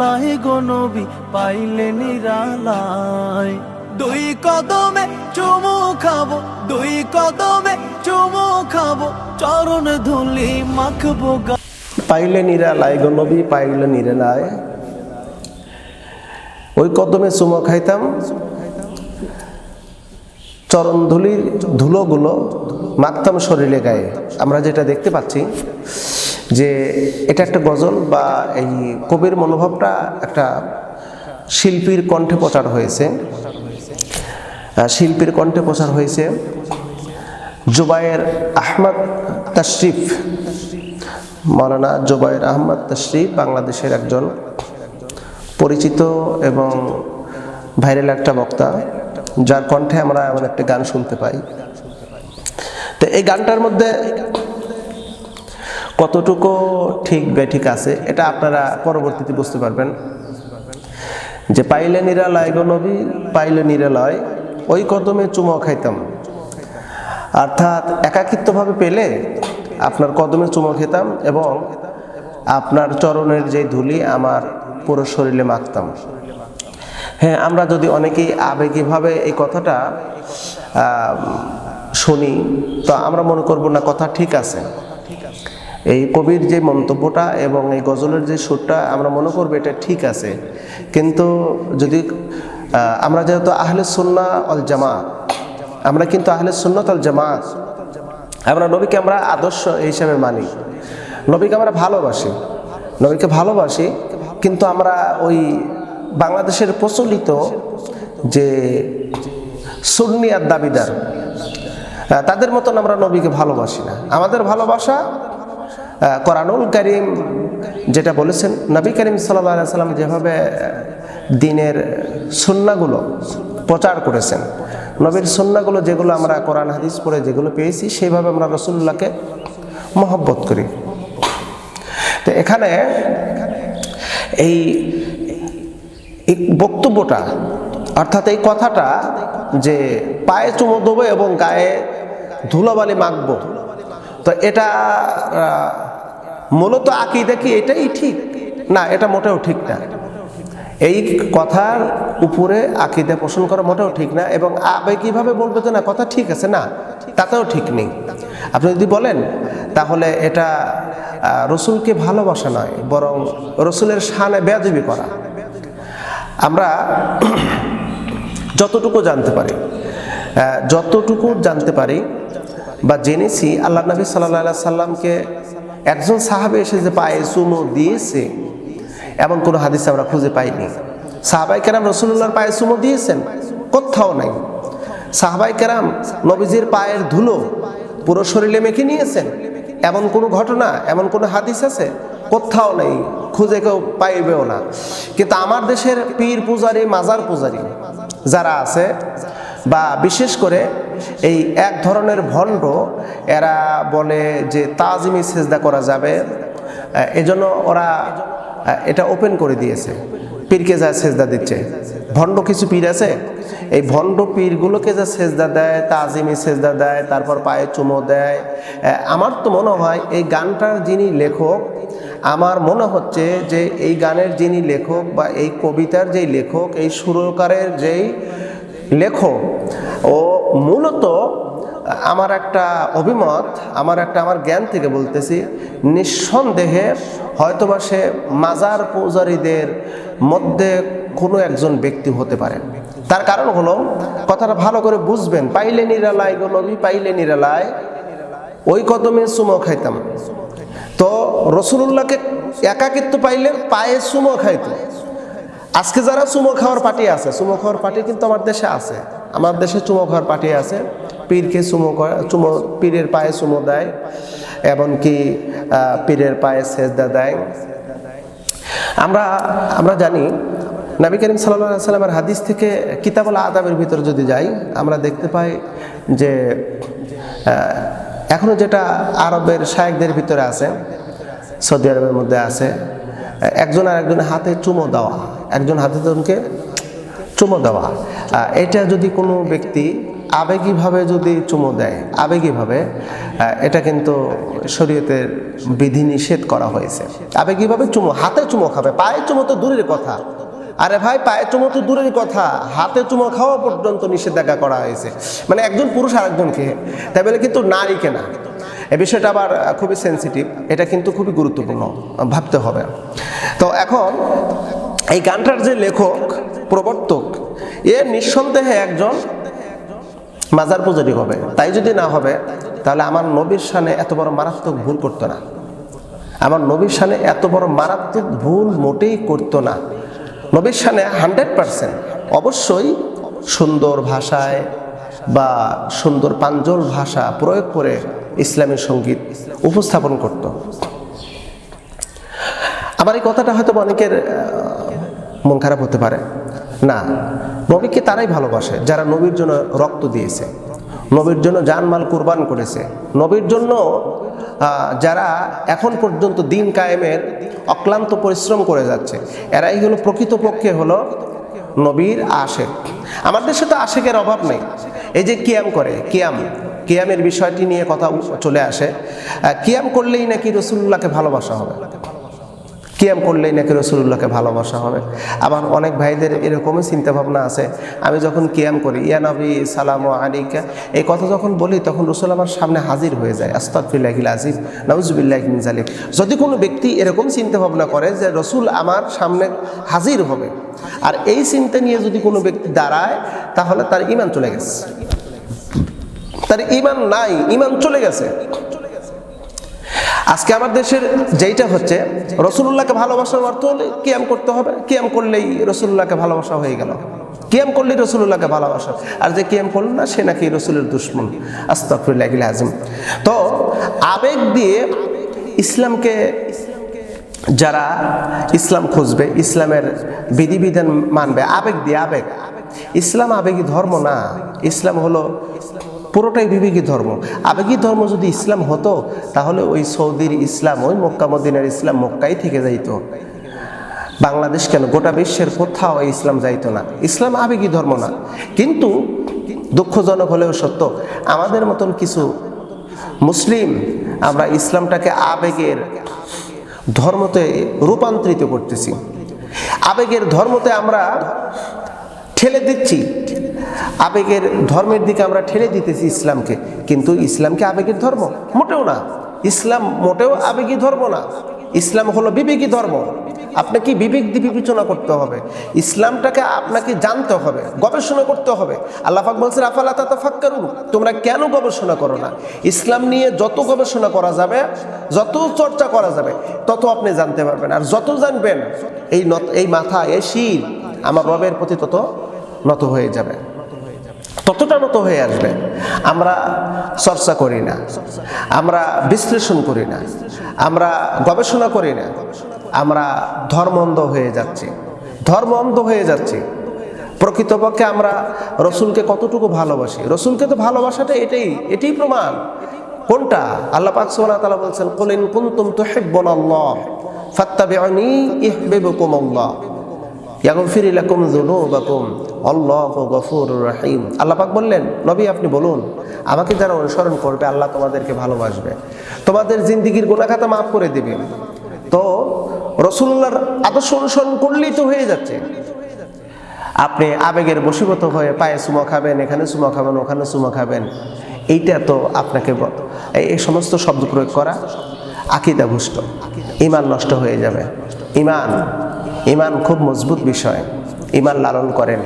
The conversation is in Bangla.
নিরালায় গো পাইলে নিরালায় দুই কদমে চুমু খাব, দুই কদমে চুমু খাব, চরণ ধুলি মাখবো পাইলে নিরালায় গো নবী পাইলে নিরালায় ওই কদমে চুমো খাইতাম। চরণধুলির ধুলোগুলো মাখতাম শরীরে গায়ে। আমরা যেটা দেখতে পাচ্ছি যে এটা একটা গজল বা এই কবির মনোভাবটা একটা শিল্পীর কণ্ঠে প্রচার হয়েছে। শিল্পীর কণ্ঠে প্রচার হয়েছে। জুবায়ের আহমদ তশরিফ মৌলানা জুবায়ের আহমদ তশরিফ বাংলাদেশের একজন পরিচিত এবং ভাইরাল একটা বক্তা, যার কণ্ঠে আমরা এমন একটা গান শুনতে পাই। তো এই গানটার মধ্যে কতটুকু ঠিক বেঠিক আছে, এটা আপনারা পরবর্তীতে বুঝতে পারবেন। যে পাইলে নিরালয় গো নবী, পাইলে নিরালয়, ওই কদমে চুমো খাইতাম। অর্থাৎ একাকিত্বভাবে পেলে আপনার কদমে চুমো খেতাম এবং আপনার চরণের যে ধুলি, আমার পুরো শরীরে মাখতাম। হ্যাঁ আমরা যদি অনেকেই আবেগীভাবে এই কথাটা শুনি, তো আমরা মনে করব না, কথা ঠিক আছে। এই কবির যে মন্তব্যটা এবং এই গজলের যে সুরটা, আমরা মনে করব এটা ঠিক আছে। কিন্তু যদি আমরা যেহেতু আহলে সুন্না অল জামাত, আমরা কিন্তু আহলে সুন্নত অল জামাত। আমরা নবীকে আমরা আদর্শ হিসাবে মানি। নবীকে আমরা ভালোবাসি। নবীকে ভালোবাসি, কিন্তু আমরা ওই বাংলাদেশের প্রচলিত যে সুন্নিয়ার দাবিদার তাদের মতন আমরা নবীকে ভালোবাসি না। আমাদের ভালোবাসা কোরআনুল করিম যেটা বলেছেন, নবী করিম সাল্লাহ সাল্লাম যেভাবে দিনের সুন্নাগুলো প্রচার করেছেন, নবীর সুন্নাগুলো যেগুলো আমরা কোরআন, হাদিস পড়ে যেগুলো পেয়েছি, সেইভাবে আমরা রসুল্লাহকে মহব্বত করি। তো এখানে এই বক্তব্যটা, অর্থাৎ এই কথাটা যে পায়ে চুমো দেবো এবং গায়ে ধুলোবালি মাখবো, তো এটা মূলত আকিদা কি? এটাই ঠিক। না, এটা মোটেও ঠিক না। এই কথার উপরে আকিদা পোষণ করা মোটেও ঠিক না এবং আবেগীভাবে বলবে যে না, কথা ঠিক আছে, না, তাতেও ঠিক নেই। আপনি যদি বলেন, তাহলে এটা রসুলকে ভালোবাসা নয়, বরং রসুলের শানে বেয়াদবি করা। আমরা যতটুকু জানতে পারি যতটুকু জানতে পারি বা জেনেছি, আল্লাহ নবী সাল্লাহ সাল্লামকে একজন সাহাবে এসে যে পায়ে চুমো দিয়েছে এমন কোনো হাদিস আমরা খুঁজে পাইনি। সাহাবাই কেরাম রসুল্লাহর পায়ে চুমো দিয়েছেন? কোথাও নাই। সাহাবাই কেরাম নবীজির পায়ের ধুলো পুরো শরীরে মেখে নিয়েছেন। এমন কোনো ঘটনা, এমন কোনো হাদিস আছে? কোথাও নেই। খুঁজে কেউ পাইবেও না। কিন্তু আমার দেশের পীর পূজারী, মাজার পূজারী যারা আছে বা বিশেষ করে এই এক ধরনের ভণ্ড, এরা বলে যে তাজিমি সেজদা করা যাবে। এজন্য ওরা এটা ওপেন করে দিয়েছে। পীরকে যা সেজদা দিচ্ছে। ভণ্ড কিছু পীর আছে? এই ভণ্ড পীরগুলোকে যা সেজদা দেয়, তাজিমি সেজদা দেয়, তারপর পায়ে চুমো দেয়। আমার তো মনে হয় এই গানটার যিনি লেখক, আমার মনে হচ্ছে যে এই গানের যিনি লেখক বা এই কবিতার যেই লেখক, এই সুরকারের যেই লেখক ও মূলত আমার একটা অভিমত, আমার একটা আমার জ্ঞান থেকে বলতেছি, নিঃসন্দেহে হয়তোবা সে মাজার পূজারীদের মধ্যে কোনো একজন ব্যক্তি হতে পারে। তার কারণ হলো, কথাটা ভালো করে বুঝবেন, পাইলে নিরালায় গো নবী, পাইলে নিরালায়, ওই কদমে সুমো খাইতাম। তো রসুল্লাহকে একাকিত্ব পাইলে পায়ে সুমো খাইতো। আজকে যারা চুমো খাওয়ার পার্টি আছে চুমো খাওয়ার পার্টি কিন্তু আমার দেশে আছে। আমার দেশে চুমো খাওয়ার পার্টি আছে। পীরকে চুমো চুমো পীরের পায়ে চুমো দেয় এমনকি পীরের পায়ে সেজদা দেয়। আমরা আমরা জানি নবী করিম সাল্লাহ সাল্লামের হাদিস থেকে কিতাবুল আদাবের ভিতরে যদি যাই আমরা দেখতে পাই যে আহ, এখনও যেটা আরবের শায়েকদের ভিতরে আছে সৌদি আরবের মধ্যে আছে একজন আর একজনের হাতে চুমো দেওয়া। একজন হাতে জনকে চুমো দেওয়া। এটা যদি কোনো ব্যক্তি আবেগীভাবে যদি চুমো দেয়, আবেগীভাবে এটা কিন্তু শরীয়তের বিধি নিষেধ করা হয়েছে। আবেগীভাবে চুমো, হাতে চুমো খাবে, পায়ে চুমো তো দূরের কথা। আরে ভাই, পায়ে চুমো তো দূরের কথা, হাতে চুমো খাওয়া পর্যন্ত নিষেধাজ্ঞা করা হয়েছে। মানে একজন পুরুষ আরেকজনকে, তাই বলে কিন্তু নারীকে না। এ বিষয়টা আবার খুবই সেন্সিটিভ এটা কিন্তু খুবই গুরুত্বপূর্ণ, ভাবতে হবে। তো এখন এই গানটার যে লেখক, প্রবর্তক, এ নিঃসন্দেহে একজন মাজার পূজারি হবে। তাই যদি না হবে, তাহলে আমার নবীর সানে এত বড় মারাত্মক ভুল করতো না। আমার নবীর সানে এত বড় মারাত্মক ভুল মোটেই করতো না। নবীর সানে হান্ড্রেড পারসেন্ট অবশ্যই সুন্দর ভাষায় বা সুন্দর প্রাঞ্জল ভাষা প্রয়োগ করে ইসলামী সংগীত উপস্থাপন করত। আমার এই কথাটা হয়তো অনেকের মন খারাপ হতে পারে। না, নবীকে তারাই ভালোবাসে, যারা নবীর জন্য রক্ত দিয়েছে, নবীর জন্য জানমাল কোরবান করেছে, নবীর জন্য যারা এখন পর্যন্ত দিন কায়েমের অক্লান্ত পরিশ্রম করে যাচ্ছে, এরাই হলো প্রকৃতপক্ষে হলো নবীর আশেক। আমার দেশে তো আশেকের অভাব নেই। এই যে কিয়াম করে, কিয়াম, কিয়ামের বিষয়টি নিয়ে কথা চলে আসে। কিয়াম করলেই নাকি রসুল্লাহকে ভালোবাসা হবে। কিয়াম করলেই নাকি রসুল্লাহকে ভালোবাসা হবে। আবার অনেক ভাইদের এরকমই চিন্তা ভাবনা আছে। আমি যখন কিয়াম করি, ইয়া নবী, সালাম আলিকা এই কথা যখন বলি, তখন রসুল আমার সামনে হাজির হয়ে যায়। আস্তাফিল্লাহিল আজিম নওজুবিল্লাহ জালিম যদি কোনো ব্যক্তি এরকম চিন্তা ভাবনা করে যে রসুল আমার সামনে হাজির হবে, আর এই চিন্তা নিয়ে যদি কোনো ব্যক্তি দাঁড়ায়, তাহলে তার ইমান চলে গেছে। তার ইমান নাই ইমান চলে গেছে। আজকে আমার দেশের যেইটা হচ্ছে রসুল্লাহকে ভালোবাসার অর্থ হলে কিয়াম করতে হবে। কিয়াম করলেই রসুল্লাহকে ভালোবাসা হয়ে গেল। কিয়াম করলেই রসুল্লাহকে ভালোবাসা। আর যে কিয়াম করল না, সে নাকি রসুলের দুশ্মন। আস্তাফুল্লাহ আজিম তো, আবেগ দিয়ে ইসলামকে যারা ইসলাম খুঁজবে, ইসলামের বিধিবিধান মানবে, আবেগ দিয়ে, আবেগ। ইসলাম আবেগী ধর্ম না। ইসলাম হলো পুরোটাই বিবেকী ধর্ম। আবেগী ধর্ম যদি ইসলাম হতো, তাহলে ওই সৌদির ইসলাম, ওই মক্কা ইসলাম মক্কাই থেকে যাইত। বাংলাদেশ কেন? গোটা বিশ্বের কোথাও ইসলাম যাইতো না। ইসলাম আবেগী ধর্ম না। কিন্তু দুঃখজনক হলেও সত্য, আমাদের মতন কিছু মুসলিম আমরা ইসলামটাকে আবেগের ধর্মতে রূপান্তরিত করতেছি। আবেগের ধর্মতে আমরা ঠেলে দিচ্ছি। আবেগের ধর্মের দিকে আমরা ঠেলে দিতেছি ইসলামকে। কিন্তু ইসলামকে আবেগের ধর্ম? মোটেও না। ইসলাম মোটেও আবেগী ধর্ম না। ইসলাম হলো বিবেকী ধর্ম। আপনাকে বিবেক দিয়ে বিবেচনা করতে হবে। ইসলামটাকে আপনাকে জানতে হবে, গবেষণা করতে হবে। আল্লাহ পাক বলছেন, আফালা তা ফাক্কারু তোমরা কেন গবেষণা করো না? ইসলাম নিয়ে যত গবেষণা করা যাবে, যত চর্চা করা যাবে, তত আপনি জানতে পারবেন। আর যত জানবেন, এই নত, এই মাথা, এই শির আমার রবের প্রতি তত নত হয়ে যাবে। ততটা নত হয়ে আসবে। আমরা চর্চা করি না। আমরা বিশ্লেষণ করি না। আমরা গবেষণা করি না। আমরা ধর্ম অন্ধ হয়ে যাচ্ছি। ধর্ম অন্ধ হয়ে যাচ্ছি। প্রকৃতপক্ষে আমরা রসুলকে কতটুকু ভালোবাসি? রসুলকে তো ভালোবাসাটা এটাই এটাই প্রমাণ। কোনটা? আল্লাহ পাক সুবহানাহু ওয়া তাআলা বলছেন কুলিন কুনতুম তুহিব্বুনাল্লাহ ফাত্তাবিউনি ইহবিবুকুমুল্লাহ, ইয়াগফির লাকুম যুনুবাকুম। আল্লাহু গফুরুর রহিম। আল্লাহ পাক বললেন, নবী, আপনি বলুন, আমাকে যারা অনুসরণ করবে, আল্লাহ তোমাদেরকে ভালোবাসবে। তোমাদের জিন্দিগির গুনাহ মাফ করে দিবে। তো রসুল্লাহর আদর্শ অনুসরণ করলেই তো হয়ে যাচ্ছে। আপনি আবেগের বশীভূত হয়ে পায়ে সুমো খাবেন, এখানে সুমো খাবেন, ওখানে সুমো খাবেন, এইটা তো আপনাকে এই সমস্ত শব্দ প্রয়োগ করা আকিদা ভুষ্ট ইমান নষ্ট হয়ে যাবে। ইমান ইমান খুব মজবুত বিষয়। ইমান লালন করেন।